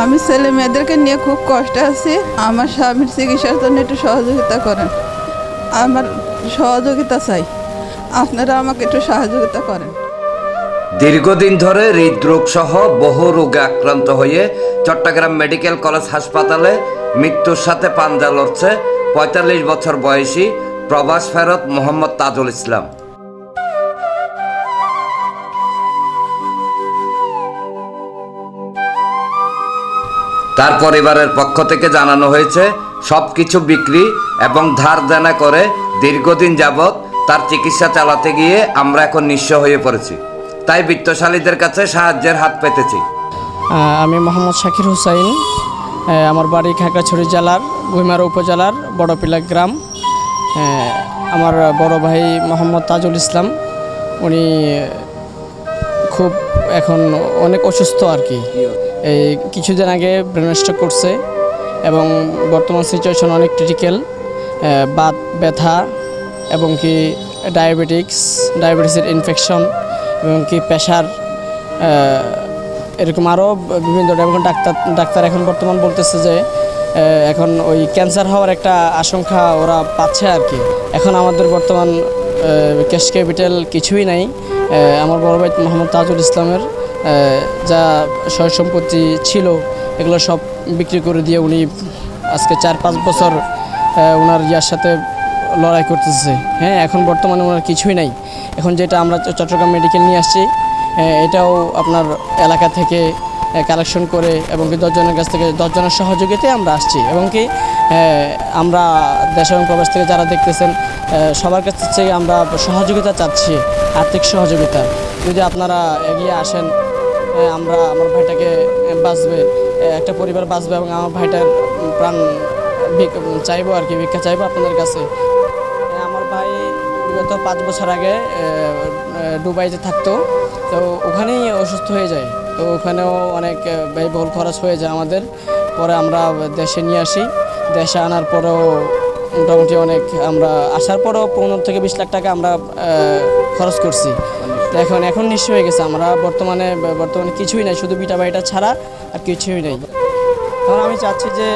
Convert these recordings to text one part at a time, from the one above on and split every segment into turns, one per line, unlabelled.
আমি ছেলে মেয়েদেরকে নিয়ে খুব কষ্টে আছি। আমার স্বামীর চিকিৎসার জন্য একটু সহযোগিতা করেন। আমার সহযোগিতা চাই। আপনারা আমাকে একটু সহযোগিতা করেন।
দীর্ঘদিন ধরে হৃদরোগ সহ বহু রোগে আক্রান্ত হয়ে চট্টগ্রাম মেডিকেল কলেজ হাসপাতালে মৃত্যুর সাথে পাঞ্জা লড়ছে পঁয়তাল্লিশ বছর বয়সী প্রবাস ফেরত মোহাম্মদ তাজুল ইসলাম। তার পরিবারের পক্ষ থেকে জানানো হয়েছে সব কিছু বিক্রি এবং ধার দেনা করে দীর্ঘদিন যাবৎ তার চিকিৎসা চালাতে গিয়ে আমরা এখন নিঃস্ব হয়ে পড়েছি। তাই বিত্তশালীদের কাছে সাহায্যের হাত পেতেছি।
আমি মোহাম্মদ শাকির হুসাইন আমার বাড়ি খাগড়াছড়ি জেলার গুইমারা উপজেলার বড়পিলা গ্রাম। আমার বড় ভাই মোহাম্মদ তাজুল ইসলাম, উনি খুব এখন অনেক অসুস্থ আর কি। এই কিছুদিন আগে ব্রেন স্ট্রোক করছে এবং বর্তমান সিচুয়েশন অনেক ক্রিটিক্যাল বাত, ব্যথা এবং কি ডায়াবেটিক্স ডায়াবেটিসের ইনফেকশন এবং কি প্রেশার এরকম আরও বিভিন্ন ডাক্তার ডাক্তার এখন বর্তমান বলতেছে যে এখন ওই ক্যান্সার হওয়ার একটা আশঙ্কা ওরা পাচ্ছে আর কি। এখন আমাদের বর্তমান ক্যাশ ক্যাপিটাল কিছুই নাই। আমার বড় ভাই মোহাম্মদ তাজুল ইসলামের যা সয় সম্পত্তি ছিল, এগুলো সব বিক্রি করে দিয়ে উনি আজকে চার পাঁচ বছর ওনার ইয়ার সাথে লড়াই করতেছে। হ্যাঁ এখন বর্তমানে ওনার কিছুই নাই। এখন যেটা আমরা চট্টগ্রাম মেডিকেল নিয়ে আসছি এটাও আপনার এলাকা থেকে কালেকশন করে এবং কি দশজনের কাছ থেকে, দশজনের সহযোগিতায় আমরা আসছি। এবং কি আমরা দেশ এবং প্রবাস থেকে যারা দেখতেছেন সবার কাছ থেকে আমরা সহযোগিতা চাচ্ছি, আর্থিক সহযোগিতা। যদি আপনারা এগিয়ে আসেন আমরা আমার ভাইটাকে বাঁচবে একটা পরিবার বাঁচবে এবং আমার ভাইটার প্রাণ চাইব আর কি, ভিক্ষা চাইব আপনাদের কাছে। আমার ভাই বিগত পাঁচ বছর আগে দুবাইতে থাকতো, তো ওখানেই অসুস্থ হয়ে যায়। তো ওখানেও অনেক ব্যয়বহুল খরচ হয়ে যায় আমাদের। পরে আমরা দেশে নিয়ে আসি। দেশে আনার পরেও মোটামুটি অনেক আমরা, আসার পরেও পনেরো থেকে বিশ লাখ টাকা আমরা খরচ করছি। এখন এখন নিশ্চয় হয়ে গেছে। আমরা বর্তমানে বর্তমানে কিছুই নাই, শুধু বিটা বাড়িটা ছাড়া আর কিছুই নেই। এখন আমি চাচ্ছি যে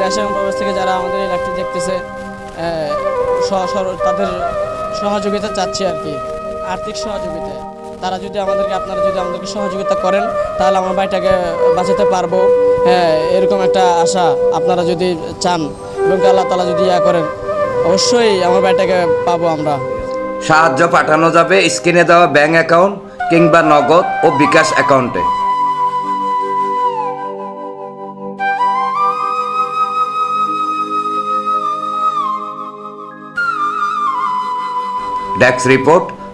দেশ এবং প্রবাস থেকে যারা আমাদের এই লাইভটি দেখতেছে তাদের সহযোগিতা চাচ্ছি আর কি। আর্থিক সহযোগিতা তারা যদি আমাদেরকে, আপনারা যদি আমাদেরকে সহযোগিতা করেন, তাহলে আমার বাড়িটাকে বাঁচাতে পারব। হ্যাঁ এরকম একটা আশা আপনারা যদি চান, এবং আল্লাহ তালা যদি ইয়া করেন, অবশ্যই আমার বাড়িটাকে পাবো আমরা।
সাহায্য পাঠানো যাবে স্ক্রিনে দেওয়া ব্যাঙ্ক অ্যাকাউন্ট কিংবা নগদ ও বিকাশ অ্যাকাউন্টে। Desk report